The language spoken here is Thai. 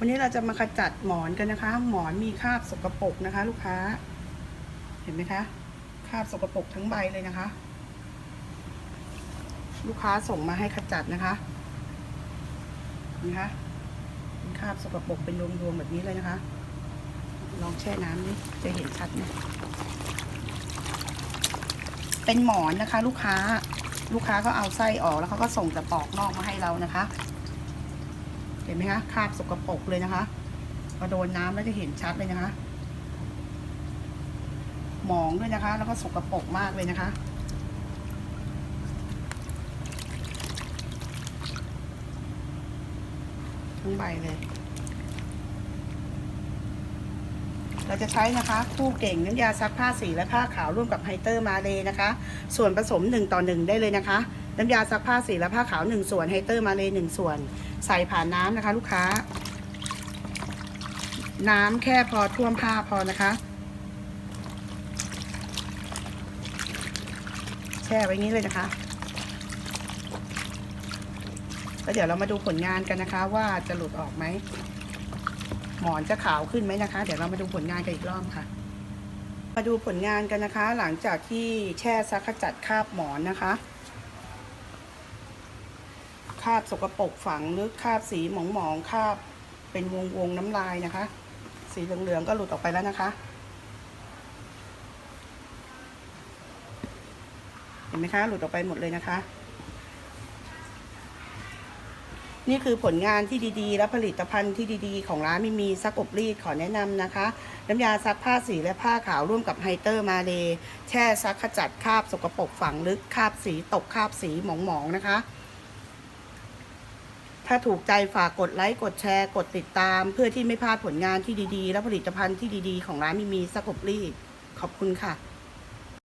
วันนี้เราจะมาขจัดหมอนกันนะคะ หมอนมีคราบสกปรกนะคะ ลูกค้า เห็นไหมคะคราบสกปรกทั้งใบเลยนะคะ ลูกค้าส่งมาให้ขจัดนะคะนะคะเป็นคราบสกปรกเป็นรวงๆแบบนี้เลยนะคะ ลองแช่น้ำนี่จะเห็นชัดไหมเป็นหมอนนะคะ ลูกค้าลูกค้าก็เอาไส้ออกแล้วเขาก็ส่งแต่ปอกนอกมาให้เรานะคะ เห็นไหมคะคราบสกปรกเลยนะคะพอโดนน้ำแล้วจะเห็นชัดเลยนะคะหมองด้วยนะคะ แล้วก็สกปรกมากเลยนะคะ ทั้งใบเลย เราจะใช้นะคะคู่เก่งน้ำยาซักผ้าสีและผ้าขาวร่วมกับไฮเตอร์มาเลยนะคะ ส่วนผสม 1 ต่อ 1 ได้เลยนะคะ น้ำยาซักผ้าสีและผ้าขาว 1 ส่วนไฮเตอร์มาเลย1ส่วน ใส่ผ่านน้ำนะคะ ลูกค้า น้ำแค่พอท่วมผ้าพอนะคะ แช่ไว้งี้เลยนะคะแล้วเดี๋ยวเรามาดูผลงานกันนะคะ ว่าจะหลุดออกไหม หมอนจะขาวขึ้นไหมนะคะ เดี๋ยวเรามาดูผลงานกันอีกรอบค่ะ มาดูผลงานกันนะคะ หลังจากที่แช่ซักขจัดคราบหมอนนะคะคราบสกปรกฝังลึกคราบสีหมองหมองๆคราบเป็นวงวงๆน้ำลายนะคะ สีเหลืองๆก็หลุดออกไปแล้วนะคะ เห็นไหมคะ หลุดออกไปหมดเลยนะคะ นี่คือผลงานที่ดีๆ และผลิตภัณฑ์ที่ดีๆ ของร้านมิมีซักอบรีดขอแนะนำนะคะ น้ำยาซักผ้าสีและผ้าขาวร่วมกับไฮเตอร์มาเลแช่ซักขจัดคราบสกปรกฝังลึกคราบสีตกคราบสีหมองๆนะคะ ถ้าถูกใจฝากกดไลค์กดแชร์กดติดตาม เพื่อที่ไม่พลาดผลงานที่ดีๆ และผลิตภัณฑ์ที่ดีๆ ของร้านมิมีซักอบรีดขอบคุณค่ะ